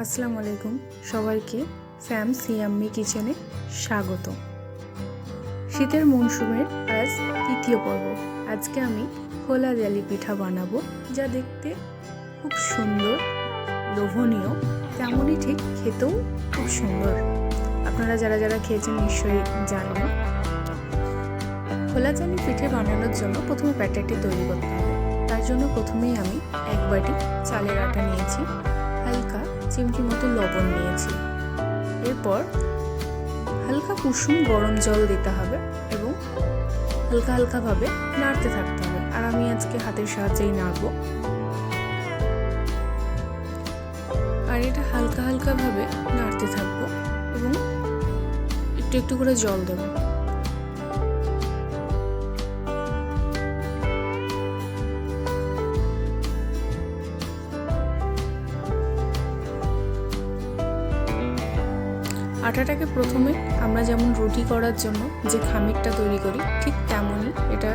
আসসালামু আলাইকুম। সবাইকে স্যাম সিয়াম্মি কিচেনে স্বাগত। শীতের মৌসুমের আজ তৃতীয় পর্ব। আজকে আমি খোলা জালি পিঠা বানাবো, যা দেখতে খুব সুন্দর, লোভনীয়, তেমনই ঠিক খেতেও খুব সুন্দর। আপনারা যারা যারা খেয়েছেন নিশ্চয়ই জানবেন। খোলা জালি পিঠে বানানোর জন্য প্রথমে ব্যাটারটি তৈরি করতে হবে। তার জন্য প্রথমেই আমি এক বাটি চালের আটা নিয়েছি। হালকা চিমটি মতো লবণ নিয়েছি। এরপর হালকা কুসুম গরম জল দিতে হবে এবং হালকা হালকাভাবে নাড়তে থাকতে হবে। আর আমি আজকে হাতের সাহায্যেই নাড়বো। আর এটা হালকা হালকাভাবে নাড়তে থাকব এবং একটু একটু করে জল দেবো। আটাটাকে প্রথমে আমরা যেমন রুটি করার জন্য যে খামিরটা তৈরি করি, ঠিক তেমনই এটা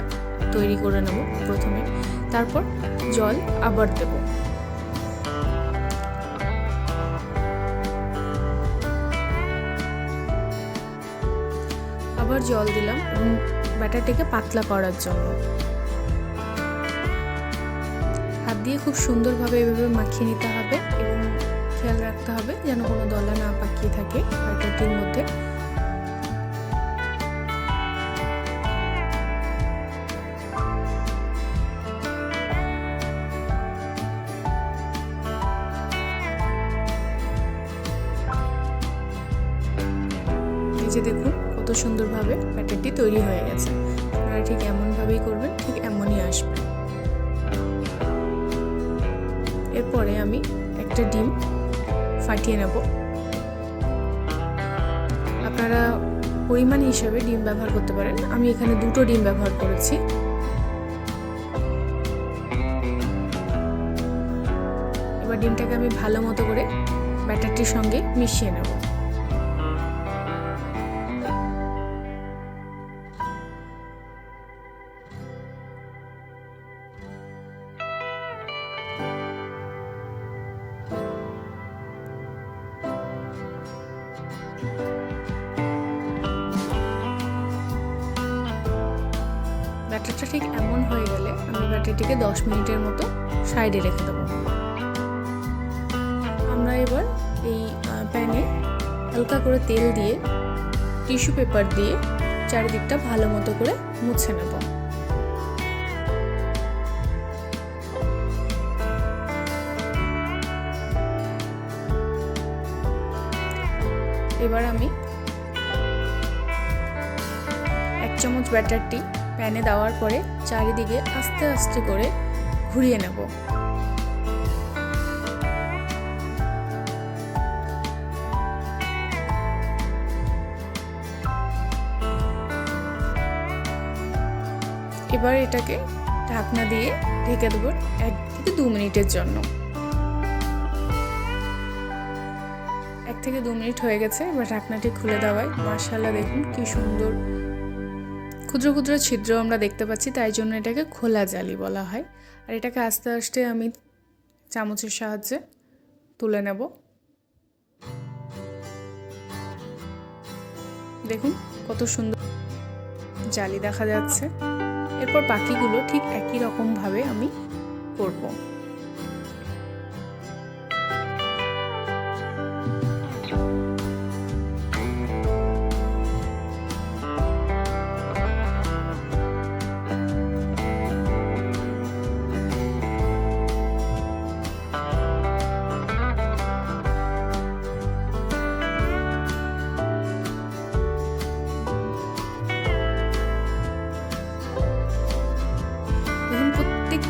তৈরি করে নেব প্রথমে। তারপর জল আবার দেব। আবার জল দিলাম এবং ব্যাটারটিকে পাতলা করার জন্য। হাত দিয়ে খুব সুন্দরভাবে এভাবে মাখিয়ে নিতে হবে এবং রাখতে হবে যেন কোনো দলা না পাকিয়ে থাকে ব্যাটারটির মধ্যে। যে দেখুন, কত সুন্দরভাবে ব্যাটারটি তৈরি হয়ে গেছে। আপনারা ঠিক এমনভাবেই করবেন, ঠিক এমনই আসবে। এরপরে আমি একটা ডিম ফাটিয়ে নেব। আপনারা পরিমাণ হিসাবে ডিম ব্যবহার করতে পারেন। আমি এখানে দুটো ডিম ব্যবহার করেছি। এবার ডিমটাকে আমি ভালো মতো করে ব্যাটারটির সঙ্গে মিশিয়ে নেব। ব্যাটারটা ঠিক এমন হয়ে গেলে আমি ব্যাটারটিকে দশ মিনিটের মতো সাইডে রেখে দেবো। আমরা এবার এই প্যানে হালকা করে তেল দিয়ে, টিস্যু পেপার দিয়ে চারিদিকটা ভালো মতো করে মুছে নেব। এবার আমি এক চামচ ব্যাটারটি প্যানে দেওয়ার পরে চারিদিকে আস্তে আস্তে করে ঘুরিয়ে নেব। এবার এটাকে ঢাকনা দিয়ে ঢেকে দেবো এক থেকে দু মিনিটের জন্য। এক থেকে দু মিনিট হয়ে গেছে, এবার ঢাকনাটি খুলে দেওয়ায়। মার্শাল্লাহ দেখুন কি সুন্দর ক্ষুদ্র ক্ষুদ্র ছিদ্র আমরা দেখতে পাচ্ছি, তাই জন্য এটাকে খোলা জালি বলা হয়। আর এটাকে আস্তে আস্তে আমি চামচের সাহায্যে তুলে নেব। দেখুন কত সুন্দর জালি দেখা যাচ্ছে। এরপর বাকিগুলো ঠিক একই রকমভাবে আমি করব।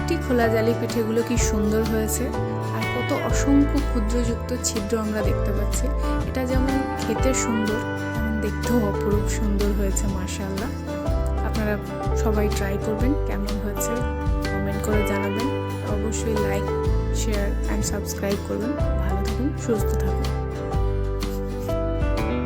প্রত্যেকটি খোলা জালি পিঠেগুলো কি সুন্দর হয়েছে আর কত অসংখ্য ক্ষুদ্রযুক্ত ছিদ্র আমরা দেখতে পাচ্ছি। এটা যেমন খেতে সুন্দর, তেমন দেখতেও অপরূপ সুন্দর হয়েছে মার্শাল্লাহ আপনারা সবাই ট্রাই করবেন কেমন হয়েছে কমেন্ট করে জানাবেন। অবশ্যই লাইক শেয়ার অ্যান্ড সাবস্ক্রাইব করবেন। ভালো থাকুন, সুস্থ থাকুন।